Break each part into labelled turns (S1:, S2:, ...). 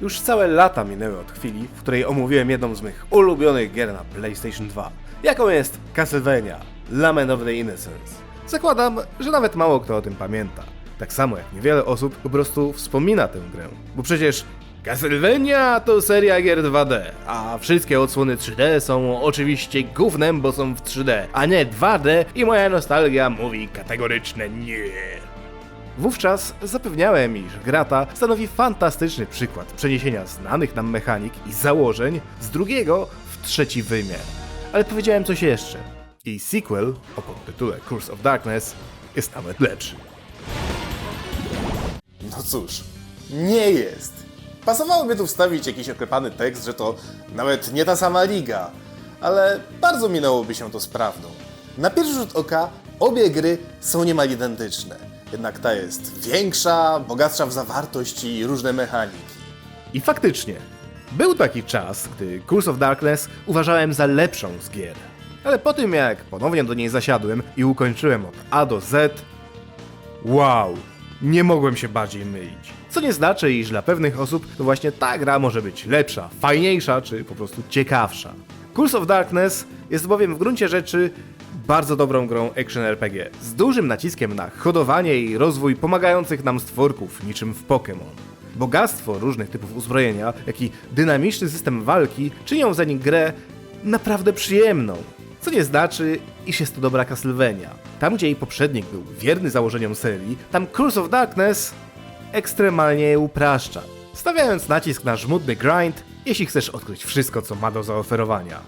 S1: Już całe lata minęły od chwili, w której omówiłem jedną z mych ulubionych gier na PlayStation 2, jaką jest Castlevania Lament of the Innocence. Zakładam, że nawet mało kto o tym pamięta. Tak samo jak niewiele osób po prostu wspomina tę grę, bo przecież Castlevania to seria gier 2D, a wszystkie odsłony 3D są oczywiście gównem, bo są w 3D, a nie 2D i moja nostalgia mówi kategoryczne nie. Wówczas zapewniałem, iż gra ta stanowi fantastyczny przykład przeniesienia znanych nam mechanik i założeń z drugiego w trzeci wymiar. Ale powiedziałem coś jeszcze. I sequel o podtytule Curse of Darkness jest nawet lepszy.
S2: No cóż, nie jest. Pasowałoby tu wstawić jakiś oklepany tekst, że to nawet nie ta sama liga, ale bardzo minęłoby się to z prawdą. Na pierwszy rzut oka obie gry są niemal identyczne, jednak ta jest większa, bogatsza w zawartość i różne mechaniki.
S1: I faktycznie, był taki czas, gdy Curse of Darkness uważałem za lepszą z gier. Ale po tym jak ponownie do niej zasiadłem i ukończyłem od A do Z, wow, nie mogłem się bardziej mylić. Co nie znaczy, iż dla pewnych osób to właśnie ta gra może być lepsza, fajniejsza czy po prostu ciekawsza. Curse of Darkness jest bowiem w gruncie rzeczy bardzo dobrą grą action RPG, z dużym naciskiem na hodowanie i rozwój pomagających nam stworków, niczym w Pokémon. Bogactwo różnych typów uzbrojenia, jak i dynamiczny system walki czynią za nich grę naprawdę przyjemną. Co nie znaczy, iż jest to dobra Castlevania. Tam, gdzie jej poprzednik był wierny założeniom serii, tam Curse of Darkness ekstremalnie je upraszcza, stawiając nacisk na żmudny grind, jeśli chcesz odkryć wszystko, co ma do zaoferowania.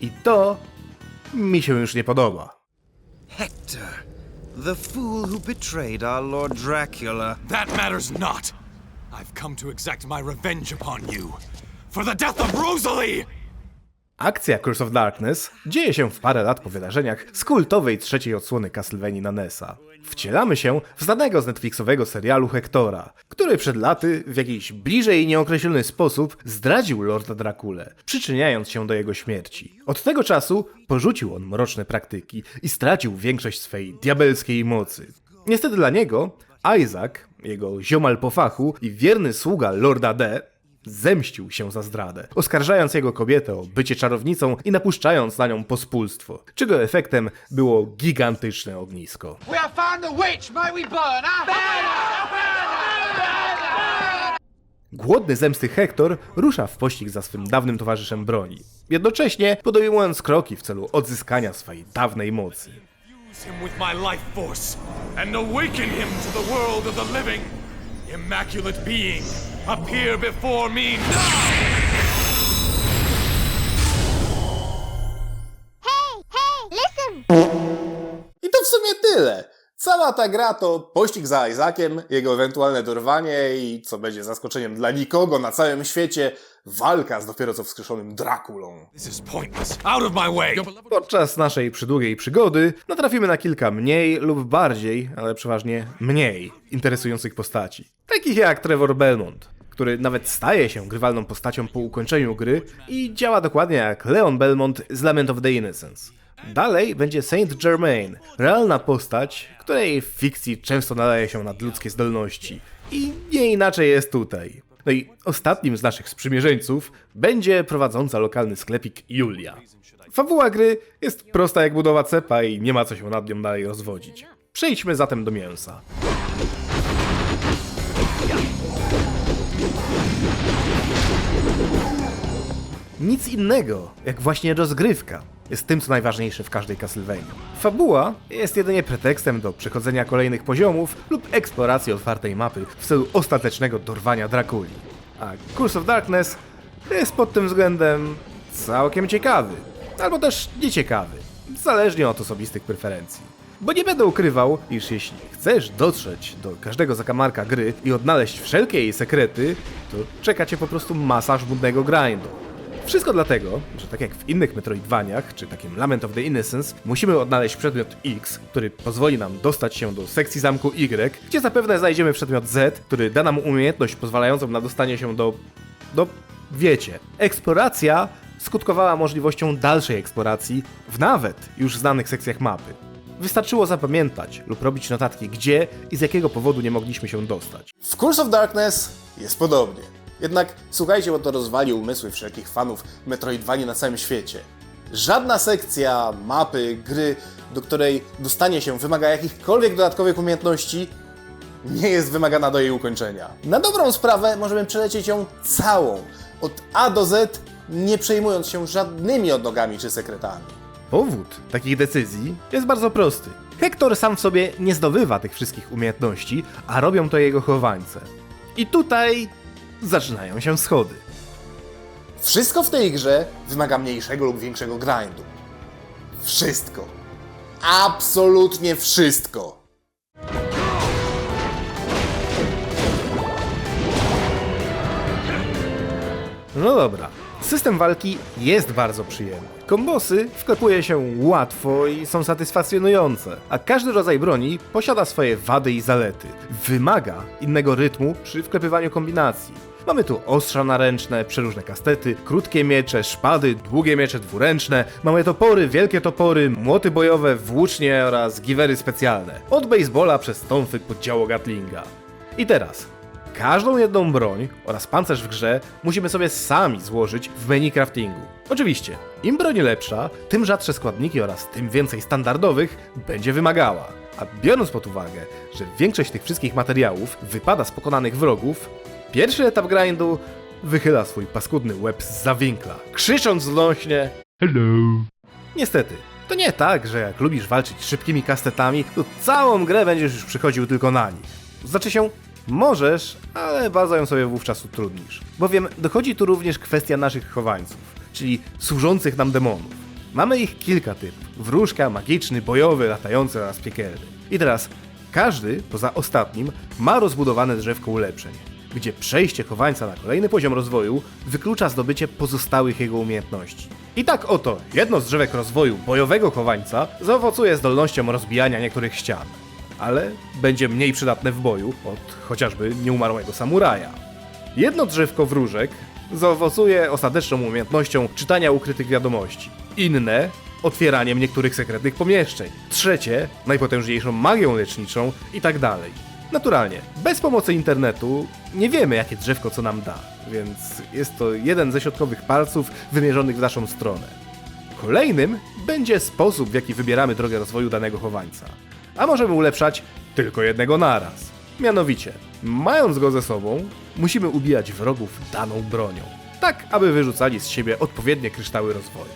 S1: I to mi się już nie podoba.
S3: Hector, the fool who betrayed our Lord Dracula.
S4: That matters not. I've come to exact my revenge upon you for the death of Rosalie!
S1: Akcja Curse of Darkness dzieje się w parę lat po wydarzeniach z kultowej trzeciej odsłony Castlevanii na NES-a. Wcielamy się w znanego z Netflixowego serialu Hektora, który przed laty w jakiś bliżej nieokreślony sposób zdradził Lorda Drakule, przyczyniając się do jego śmierci. Od tego czasu porzucił on mroczne praktyki i stracił większość swej diabelskiej mocy. Niestety dla niego, Isaac, jego ziomal po fachu i wierny sługa Lorda D, zemścił się za zdradę, oskarżając jego kobietę o bycie czarownicą i napuszczając na nią pospólstwo, czego efektem było gigantyczne ognisko. Głodny zemsty Hektor rusza w pościg za swym dawnym towarzyszem broni, jednocześnie podejmując kroki w celu odzyskania swojej dawnej mocy.
S4: Him Appear before me now!
S2: Cała ta gra to pościg za Isaaciem, jego ewentualne dorwanie i, co będzie zaskoczeniem dla nikogo na całym świecie, walka z dopiero co wskrzeszonym Drakulą.
S4: This is pointless. Out of my way!
S1: Podczas naszej przydługiej przygody natrafimy na kilka mniej lub bardziej, ale przeważnie mniej interesujących postaci. Takich jak Trevor Belmont, który nawet staje się grywalną postacią po ukończeniu gry i działa dokładnie jak Leon Belmont z Lament of the Innocence. Dalej będzie Saint Germain, realna postać, której w fikcji często nadaje się nadludzkie zdolności. I nie inaczej jest tutaj. No i ostatnim z naszych sprzymierzeńców będzie prowadząca lokalny sklepik Julia. Fabuła gry jest prosta jak budowa cepa i nie ma co się nad nią dalej rozwodzić. Przejdźmy zatem do mięsa. Nic innego, jak właśnie rozgrywka, jest tym, co najważniejsze w każdej Castlevanii. Fabuła jest jedynie pretekstem do przechodzenia kolejnych poziomów lub eksploracji otwartej mapy w celu ostatecznego dorwania Drakuli. A Curse of Darkness jest pod tym względem całkiem ciekawy, albo też nieciekawy, zależnie od osobistych preferencji. Bo nie będę ukrywał, iż jeśli chcesz dotrzeć do każdego zakamarka gry i odnaleźć wszelkie jej sekrety, to czeka cię po prostu masa żmudnego grindu. Wszystko dlatego, że tak jak w innych Metroidvaniach, czy takim Lament of the Innocence, musimy odnaleźć przedmiot X, który pozwoli nam dostać się do sekcji zamku Y, gdzie zapewne znajdziemy przedmiot Z, który da nam umiejętność pozwalającą na dostanie się do... do... wiecie. Eksploracja skutkowała możliwością dalszej eksploracji w nawet już znanych sekcjach mapy. Wystarczyło zapamiętać lub robić notatki, gdzie i z jakiego powodu nie mogliśmy się dostać.
S2: W Curse of Darkness jest podobnie. Jednak słuchajcie, bo to rozwali umysły wszelkich fanów Metroidvanii na całym świecie. Żadna sekcja mapy, gry, do której dostanie się wymaga jakichkolwiek dodatkowych umiejętności, nie jest wymagana do jej ukończenia. Na dobrą sprawę możemy przelecieć ją całą, od A do Z, nie przejmując się żadnymi odnogami czy sekretami.
S1: Powód takich decyzji jest bardzo prosty. Hektor sam w sobie nie zdobywa tych wszystkich umiejętności, a robią to jego chowańce. I tutaj zaczynają się schody.
S2: Wszystko w tej grze wymaga mniejszego lub większego grindu. Wszystko. Absolutnie wszystko.
S1: No dobra. System walki jest bardzo przyjemny. Kombosy wklepuje się łatwo i są satysfakcjonujące, a każdy rodzaj broni posiada swoje wady i zalety. Wymaga innego rytmu przy wklepywaniu kombinacji. Mamy tu ostrza naręczne, przeróżne kastety, krótkie miecze, szpady, długie miecze dwuręczne, mamy topory, wielkie topory, młoty bojowe, włócznie oraz giwery specjalne. Od baseballa przez tąfy pod działo Gatlinga. I teraz, Każdą jedną broń oraz pancerz w grze musimy sobie sami złożyć w menu craftingu. Oczywiście, im broń lepsza, tym rzadsze składniki oraz tym więcej standardowych będzie wymagała. A biorąc pod uwagę, że większość tych wszystkich materiałów wypada z pokonanych wrogów, pierwszy etap grindu wychyla swój paskudny łeb z zawinkla, krzycząc znośnie Hello. Niestety, to nie tak, że jak lubisz walczyć szybkimi kastetami, to całą grę będziesz już przychodził tylko na nich. Znaczy się, możesz, ale bardzo ją sobie wówczas utrudnisz. Bowiem dochodzi tu również kwestia naszych chowańców, czyli służących nam demonów. Mamy ich kilka typów. Wróżka, magiczny, bojowy, latający oraz piekielny. I teraz każdy, poza ostatnim, ma rozbudowane drzewko ulepszeń, gdzie przejście chowańca na kolejny poziom rozwoju wyklucza zdobycie pozostałych jego umiejętności. I tak oto, jedno z drzewek rozwoju bojowego chowańca zaowocuje zdolnością rozbijania niektórych ścian, ale będzie mniej przydatne w boju od chociażby nieumarłego samuraja. Jedno drzewko wróżek zaowocuje ostateczną umiejętnością czytania ukrytych wiadomości. Inne otwieraniem niektórych sekretnych pomieszczeń. Trzecie najpotężniejszą magią leczniczą i tak dalej. Naturalnie, bez pomocy internetu nie wiemy jakie drzewko co nam da, więc jest to jeden ze środkowych palców wymierzonych w naszą stronę. Kolejnym będzie sposób, w jaki wybieramy drogę rozwoju danego chowańca. A możemy ulepszać tylko jednego naraz. Mianowicie, mając go ze sobą, musimy ubijać wrogów daną bronią, tak aby wyrzucali z siebie odpowiednie kryształy rozwoju.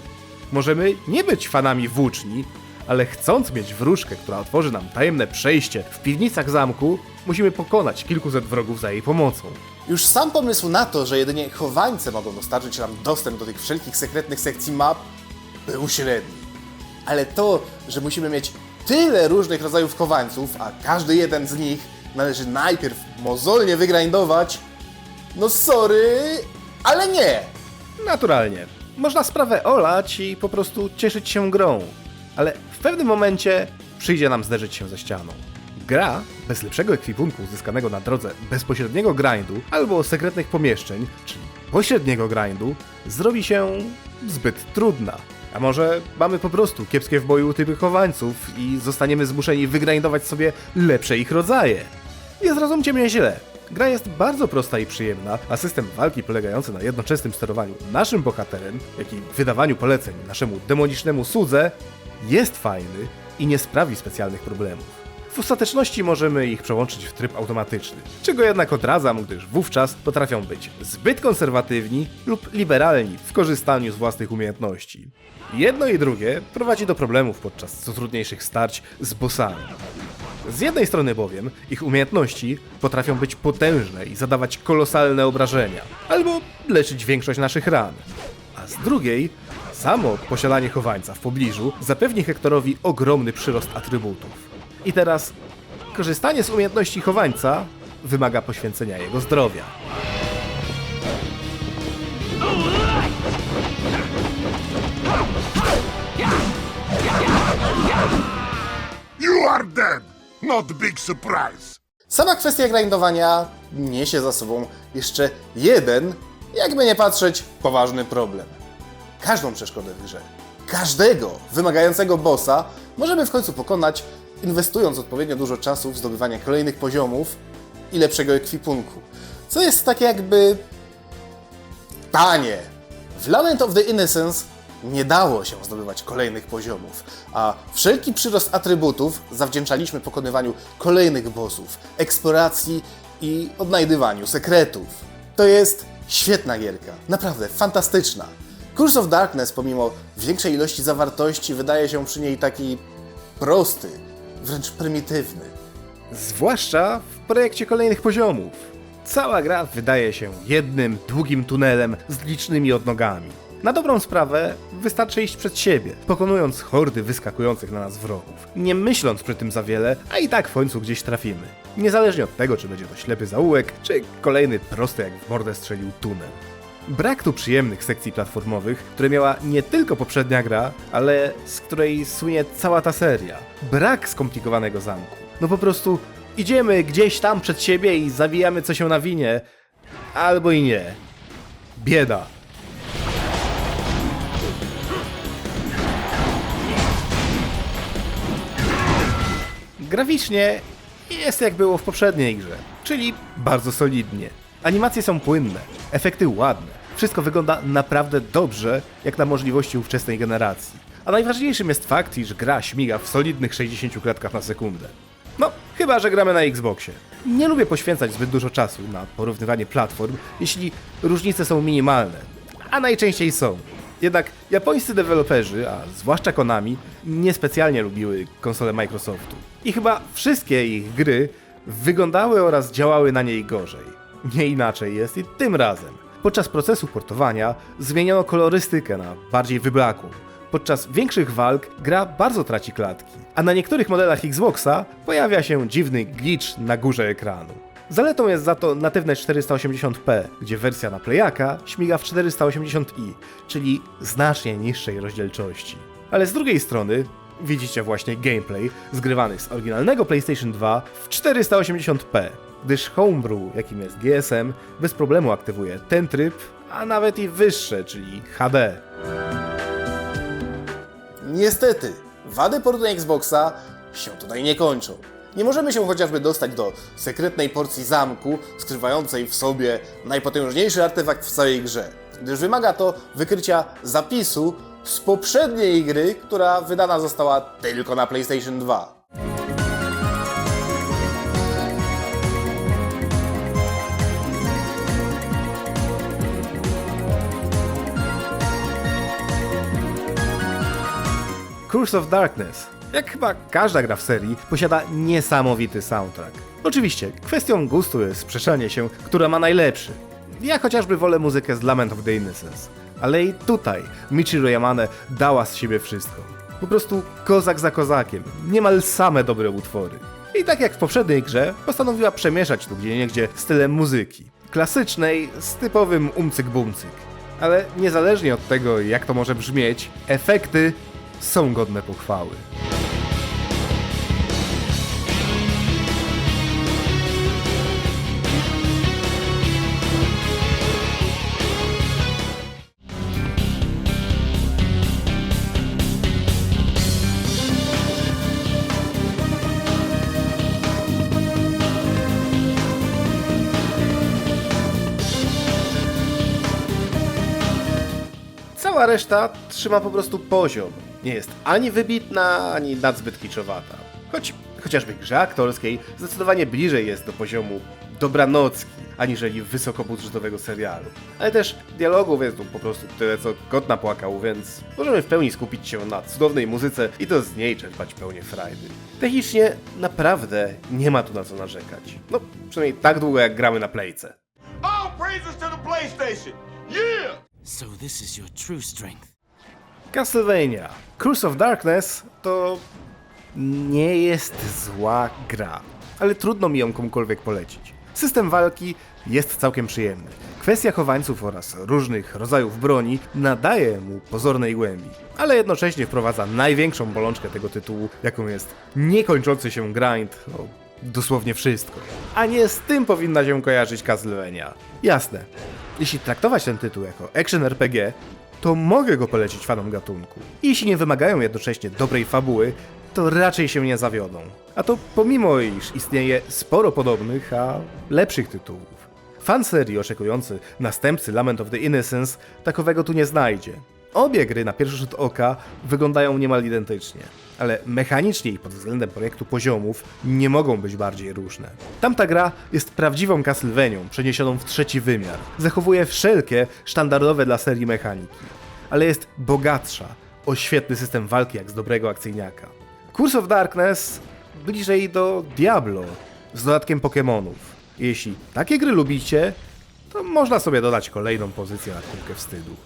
S1: Możemy nie być fanami włóczni, ale chcąc mieć wróżkę, która otworzy nam tajemne przejście w piwnicach zamku, musimy pokonać kilkuset wrogów za jej pomocą.
S2: Już sam pomysł na to, że jedynie chowańce mogą dostarczyć nam dostęp do tych wszelkich sekretnych sekcji map, był średni. Ale to, że musimy mieć tyle różnych rodzajów chowańców, a każdy jeden z nich należy najpierw mozolnie wygrindować, no sorry, ale nie!
S1: Naturalnie. Można sprawę olać i po prostu cieszyć się grą. Ale w pewnym momencie przyjdzie nam zderzyć się ze ścianą. Gra bez lepszego ekwipunku uzyskanego na drodze bezpośredniego grindu albo sekretnych pomieszczeń, czyli pośredniego grindu, zrobi się zbyt trudna. A może mamy po prostu kiepskie w boju typy chowańców i zostaniemy zmuszeni wygrindować sobie lepsze ich rodzaje. Nie zrozumcie mnie źle. Gra jest bardzo prosta i przyjemna, a system walki polegający na jednoczesnym sterowaniu naszym bohaterem, jak i wydawaniu poleceń naszemu demonicznemu słudze, jest fajny i nie sprawi specjalnych problemów. W ostateczności możemy ich przełączyć w tryb automatyczny, czego jednak odradzam, gdyż wówczas potrafią być zbyt konserwatywni lub liberalni w korzystaniu z własnych umiejętności. Jedno i drugie prowadzi do problemów podczas co trudniejszych starć z bossami. Z jednej strony bowiem ich umiejętności potrafią być potężne i zadawać kolosalne obrażenia, albo leczyć większość naszych ran. A z drugiej, samo posiadanie chowańca w pobliżu zapewni Hektorowi ogromny przyrost atrybutów. I teraz, korzystanie z umiejętności chowańca wymaga poświęcenia jego zdrowia.
S5: You are dead! Not big surprise!
S2: Sama kwestia grindowania niesie za sobą jeszcze jeden, jakby nie patrzeć, poważny problem. Każdą przeszkodę w grze, każdego wymagającego bossa możemy w końcu pokonać, inwestując odpowiednio dużo czasu w zdobywanie kolejnych poziomów i lepszego ekwipunku. Co jest tak jakby tanie. W Lament of the Innocence nie dało się zdobywać kolejnych poziomów, a wszelki przyrost atrybutów zawdzięczaliśmy pokonywaniu kolejnych bossów, eksploracji i odnajdywaniu sekretów. To jest świetna gierka, naprawdę fantastyczna. Curse of Darkness, pomimo większej ilości zawartości, wydaje się przy niej taki prosty, wręcz prymitywny.
S1: Zwłaszcza w projekcie kolejnych poziomów. Cała gra wydaje się jednym długim tunelem z licznymi odnogami. Na dobrą sprawę wystarczy iść przed siebie, pokonując hordy wyskakujących na nas wrogów, nie myśląc przy tym za wiele, a i tak w końcu gdzieś trafimy. Niezależnie od tego, czy będzie to ślepy zaułek, czy kolejny prosty jak w mordę strzelił tunel. Brak tu przyjemnych sekcji platformowych, które miała nie tylko poprzednia gra, ale z której słynie cała ta seria. Brak skomplikowanego zamku. No po prostu idziemy gdzieś tam przed siebie i zawijamy co się nawinie, albo i nie. Bieda. Graficznie jest jak było w poprzedniej grze, czyli bardzo solidnie. Animacje są płynne, efekty ładne, wszystko wygląda naprawdę dobrze, jak na możliwości ówczesnej generacji. A najważniejszym jest fakt, iż gra śmiga w solidnych 60 klatkach na sekundę. No, chyba że gramy na Xboxie. Nie lubię poświęcać zbyt dużo czasu na porównywanie platform, jeśli różnice są minimalne, a najczęściej są. Jednak japońscy deweloperzy, a zwłaszcza Konami, niespecjalnie lubiły konsole Microsoftu. I chyba wszystkie ich gry wyglądały oraz działały na niej gorzej. Nie inaczej jest i tym razem. Podczas procesu portowania zmieniono kolorystykę na bardziej wyblakłą. Podczas większych walk gra bardzo traci klatki, a na niektórych modelach Xboxa pojawia się dziwny glitch na górze ekranu. Zaletą jest za to natywne 480p, gdzie wersja na Playaka śmiga w 480i, czyli znacznie niższej rozdzielczości. Ale z drugiej strony widzicie właśnie gameplay zgrywany z oryginalnego PlayStation 2 w 480p, gdyż Homebrew, jakim jest GSM, bez problemu aktywuje ten tryb, a nawet i wyższe, czyli HD.
S2: Niestety, wady portu Xboxa się tutaj nie kończą. Nie możemy się chociażby dostać do sekretnej porcji zamku, skrywającej w sobie najpotężniejszy artefakt w całej grze, gdyż wymaga to wykrycia zapisu z poprzedniej gry, która wydana została tylko na PlayStation 2.
S1: Curse of Darkness, jak chyba każda gra w serii, posiada niesamowity soundtrack. Oczywiście, kwestią gustu jest sprzeczanie się, która ma najlepszy. Ja chociażby wolę muzykę z Lament of the Innocence, ale i tutaj Michiru Yamane dała z siebie wszystko. Po prostu kozak za kozakiem, niemal same dobre utwory. I tak jak w poprzedniej grze, postanowiła przemieszać tu gdzieniegdzie stylem muzyki. Klasycznej z typowym umcyk-bumcyk. Ale niezależnie od tego, jak to może brzmieć, efekty są godne pochwały. Cała reszta trzyma po prostu poziom. Nie jest ani wybitna, ani nadzbyt kiczowata. Choć chociażby grze aktorskiej zdecydowanie bliżej jest do poziomu dobranocki, aniżeli wysokobudżetowego serialu. Ale też dialogów jest tu po prostu tyle, co kot napłakał, więc możemy w pełni skupić się na cudownej muzyce i to z niej czerpać pełnię frajdy. Technicznie naprawdę nie ma tu na co narzekać. No, przynajmniej tak długo jak gramy na playce.
S5: All praises to the PlayStation! Yeah!
S6: So this is your true strength.
S1: Castlevania Curse of Darkness to nie jest zła gra, ale trudno mi ją komukolwiek polecić. System walki jest całkiem przyjemny. Kwestia chowańców oraz różnych rodzajów broni nadaje mu pozornej głębi, ale jednocześnie wprowadza największą bolączkę tego tytułu, jaką jest niekończący się grind o dosłownie wszystko. A nie z tym powinna się kojarzyć Castlevania. Jasne, jeśli traktować ten tytuł jako action RPG, to mogę go polecić fanom gatunku. Jeśli nie wymagają jednocześnie dobrej fabuły, to raczej się nie zawiodą. A to pomimo iż istnieje sporo podobnych, a lepszych tytułów. Fan serii oczekujący następcy Lament of the Innocence takowego tu nie znajdzie. Obie gry na pierwszy rzut oka wyglądają niemal identycznie, ale mechanicznie i pod względem projektu poziomów nie mogą być bardziej różne. Tamta gra jest prawdziwą Castlevanią przeniesioną w trzeci wymiar. Zachowuje wszelkie sztandarowe dla serii mechaniki, ale jest bogatsza o świetny system walki jak z dobrego akcyjniaka. Curse of Darkness bliżej do Diablo z dodatkiem Pokémonów. Jeśli takie gry lubicie, to można sobie dodać kolejną pozycję na kubkę wstydu.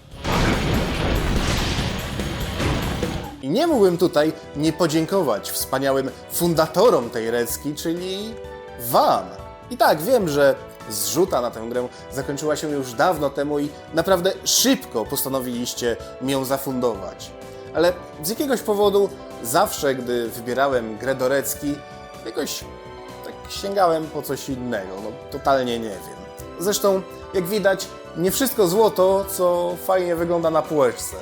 S2: I nie mógłbym tutaj nie podziękować wspaniałym fundatorom tej recki, czyli Wam. I tak, wiem, że zrzuta na tę grę zakończyła się już dawno temu i naprawdę szybko postanowiliście mi ją zafundować. Ale z jakiegoś powodu zawsze, gdy wybierałem grę do recki, jakoś tak sięgałem po coś innego. No, totalnie nie wiem. Zresztą, jak widać, nie wszystko złoto, co fajnie wygląda na półeczce.